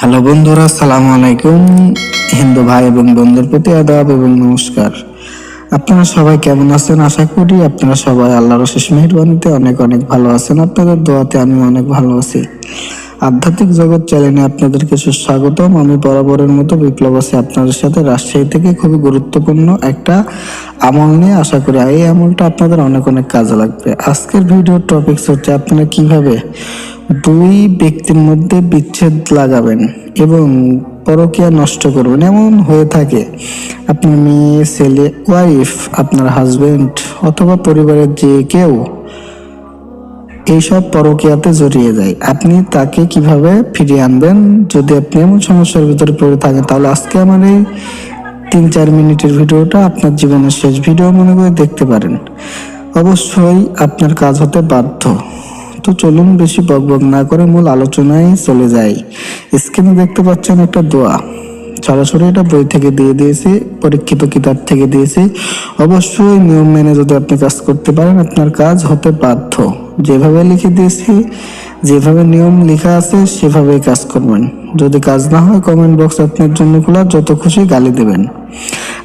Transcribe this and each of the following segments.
Hello বন্ধুরা, আসসালামু আলাইকুম। হিন্দু ভাই এবং বন্ধুর প্রতি আদাব এবং নমস্কার। আপনারা সবাই কেমন আছেন? আশা করি আপনারা সবাই আল্লাহর শেষ মেহরবানিতে অনেক অনেক ভালো আছেন। আপনাদের দোয়াতে আমি অনেক ভালো আছি। আধ্যাত্মিক জগৎ চ্যানেলে আপনাদেরকে সুস্বাগতম। আমি বরাবরের মতো বিপ্লব আছি আপনাদের সাথে। রাজশাহী থেকে খুবই গুরুত্বপূর্ণ একটা আমল নিয়ে আশা করি এই আমলটা আপনাদের অনেক অনেক কাজে লাগবে। আজকের ভিডিওর টপিকস হচ্ছে আপনারা কীভাবে দুই ব্যক্তির মধ্যে বিচ্ছেদ লাগাবেন এবং পরকীয়া নষ্ট করবেন। এমন হয়ে থাকে, আপনার মেয়ে, ছেলে ওয়াইফ আপনার হাজবেন্ড অথবা পরিবারের যে কেউ এইসব পরকিয়াতে জড়িয়ে যায়। আপনি তাকে কীভাবে ফিরিয়ে আনবেন? যদি আপনি এমন সমস্যার ভিতরে পড়ে থাকেন, তাহলে আজকে আমার এই তিন চার মিনিটের ভিডিওটা আপনার জীবনের শেষ ভিডিও মনে করে দেখতে পারেন। অবশ্যই আপনার কাজ হতে বাধ্য। তো চলুন বেশি বকবক না করে মূল আলোচনায় চলে যাই। স্ক্রিনে দেখতে পাচ্ছেন একটা দোয়া। সরাসরি এটা বই থেকে দিয়ে দিয়েছি, পরীক্ষিত কিতাব থেকে দিয়েছি। অবশ্যই নিয়ম মেনে যদি আপনি কাজ করতে পারেন, আপনার কাজ হতে বাধ্য। যেভাবে লিখে দিয়েছি, যেভাবে নিয়ম লেখা আছে, সেভাবেই কাজ করবেন। যদি কাজ না হয় কমেন্ট বক্স আপনার জন্য খোলা, যত খুশি গালি দেবেন।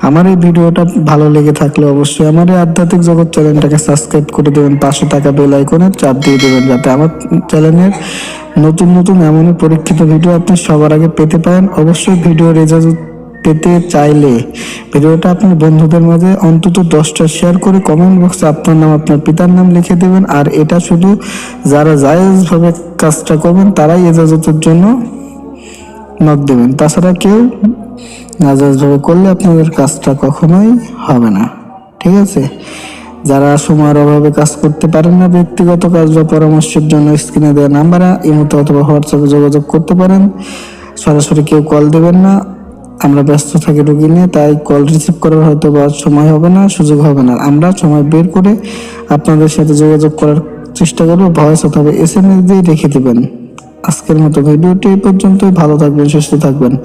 আমার এই ভিডিওটা ভালো লেগে থাকলে অবশ্যই আমার এই আধ্যাত্মিক জগৎ চ্যানেলটাকে সাবস্ক্রাইব করে দেবেন। পাঁচশো টাকা বেল আইকনের চাপ দিয়ে দেবেন, যাতে আমার চ্যানেলের নতুন নতুন এমনই পরীক্ষিত ভিডিও আপনি সবার আগে পেতে পারেন। অবশ্যই ভিডিও রেজাল্ট পেতে চাইলে। ভিডিওটা আপনি বন্ধুদের মাঝে অন্তত দশটা শেয়ার করে কমেন্ট বক্সে আপনার নাম, আপনার পিতার নাম লিখে দেবেন। আর এটা শুধু যারা জায়েজভাবে কাজটা করবেন, তারাই এজাজতের জন্য নক দেবেন। তাছাড়া কেউ নাজাজভাবে করলে আপনাদের কাজটা কখনোই হবে না। ঠিক আছে? যারা সময়ের অভাবে কাজ করতে পারেন না, ব্যক্তিগত কাজ বা পরামর্শের জন্য স্ক্রিনে দেওয়া নাম্বারে ইমোতে অথবা হোয়াটসঅ্যাপে যোগাযোগ করতে পারেন। সরাসরি কেউ কল দেবেন না। আমরা ব্যস্ত থাকি রুগী নিয়ে তাই কল রিসিভ করার হয়তো বা সময় হবে না, সুযোগ হবে না। আমরা সময় বের করে আপনাদের সাথে যোগাযোগ করার চেষ্টা করব। ভয়েস অথবা এস এম এস দিয়ে রেখে দেবেন। আজকের মতো ভিডিওটি এই পর্যন্তই। ভালো থাকবেন, সুস্থ থাকবেন।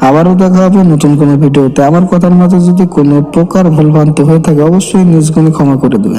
আবারও দেখা হবে নতুন কোনো ভিডিওতে। আমার কথার মাঝে যদি কোনো প্রকার ভুলভ্রান্তি হয়ে থাকে, অবশ্যই নিজগুণে ক্ষমা করে দেবেন।